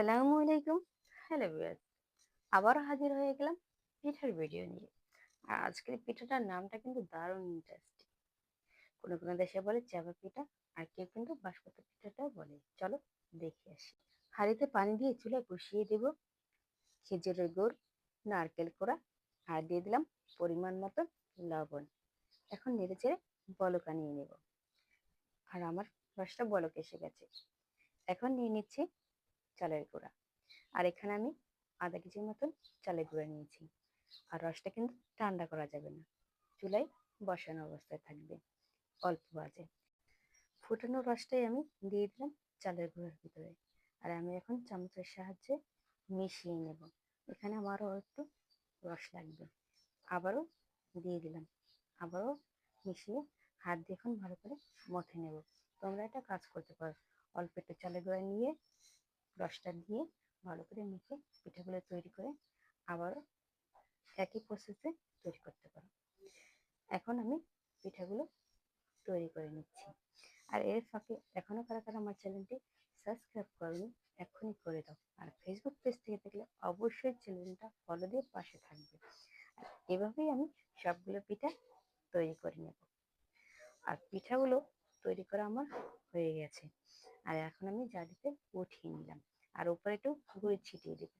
আসসালামু আলাইকুম। Hello viewers, আবারও হাজির হয়ে গেলাম পিঠার ভিডিও নিয়ে। আর আজকের পিঠাটার নামটা কিন্তু দারুণ ইন্টারেস্টিং কোনো কোনো দেশে বলে চাপা পিঠা, আর কেউ কিন্তু বাঁশপাতা পিঠাটাও বলে। চলো দেখে আসি। হাঁড়িতে পানি দিয়ে চুলায় বসিয়ে দেব খেজুরের গুড়, নারকেল কোড়া, আর দিয়ে দিলাম পরিমাণ মতো লবণ। এখন নেড়ে চেড়ে বলক আনিয়ে নেব। আর আমার রসটা বলক এসে গেছে। এখন নিয়ে নিচ্ছি চালের গুঁড়া। আর এখানে আমি আধা কেজির মতন চালের গুঁড়া নিয়েছি। আর রসটা কিন্তু ঠান্ডা করা যাবে না। চুলায় বসানো অবস্থায় থাকবে অল্প বাজে ফুটানো রসটাই আমি দিয়ে দিলাম চালের গুঁড়ার ভিতরে। আর আমি এখন চামচের সাহায্যে মিশিয়ে নেব। এখানে আমারও একটু রস লাগবে। আবারও দিয়ে দিলাম। আবারও মিশিয়ে হাত দিয়ে এখন ভালো করে মথে নেব। তোমরা এটা কাজ করতে পারো। অল্প একটু চালের গুঁড়া নিয়ে রসটা দিয়ে ভালো করে মেখে পিঠাগুলো তৈরি করে আবারও একই প্রসেসে তৈরি করতে পারো। এখন আমি পিঠাগুলো তৈরি করে নিচ্ছি। আর এর ফাঁকে এখনও কারা কারা আমার চ্যানেলটি সাবস্ক্রাইব করনি, এখনই করে দাও। আর ফেসবুক পেজ থেকে দেখলে অবশ্যই চ্যানেলটা ফলো দিয়ে পাশে থাকবে। আর এভাবেই আমি সবগুলো পিঠা তৈরি করে নেব। আর পিঠাগুলো তৈরি করা আমার হয়ে গেছে। আর এখন আমি জালিতে উঠিয়ে নিলাম। আর উপরে একটু গুড় ছিটিয়ে দেব।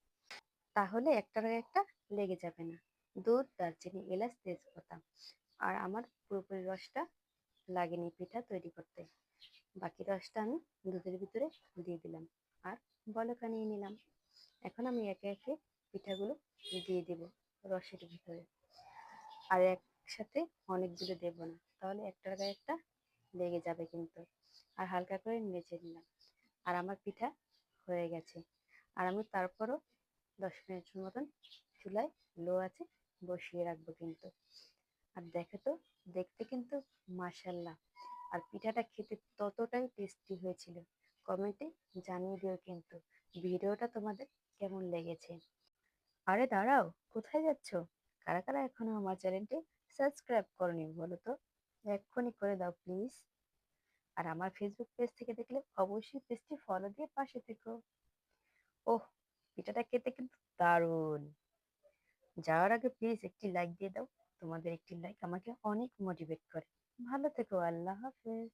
তাহলে একটার একটা লেগে যাবে না। দুধ, দারচিনি, এলাচ, তেজপাতা। আর আমার পুরোপুরি রসটা লাগেনি পিঠা তৈরি করতে। বাকি রসটা আমি দুধের ভিতরে দিয়ে দিলাম। আর বলকা নিয়ে নিলাম। এখন আমি একে একে পিঠাগুলো দিয়ে দেব রসের ভিতরে। আর একসাথে অনেকগুলো দেব না। তাহলে একটার গায়ে একটা লেগে যাবে কিন্তু। আর হালকা করে নেচে নিলাম। আর আমার পিঠা হয়ে গেছে। আর আমি তারপরও দশ মিনিটের মতন চুলায় লো আছে বসিয়ে রাখব কিন্তু। আর দেখে তো, দেখতে কিন্তু মাসাল্লাহ আর পিঠাটা খেতে ততটাই টেস্টি হয়েছিল। কমেন্টে জানিয়ে দিও কিন্তু ভিডিওটা তোমাদের কেমন লেগেছে। আরে দাঁড়াও, কোথায় যাচ্ছ? কারা কারা এখনও আমার চ্যানেলটি সাবস্ক্রাইব করনি বলো তো? এক্ষুনি করে দাও প্লিজ আর আমার ফেসবুক পেজ থেকে দেখলে অবশ্যই পেজটি ফলো দিয়ে পাশে থেকো। ওহ, পিঠাটা খেতে কিন্তু দারুণ। যাওয়ার আগে প্লিজ একটি লাইক দিয়ে দাও। তোমাদের একটি লাইক আমাকে অনেক মোটিভেট করে। ভালো থেকো, আল্লাহ হাফেজ।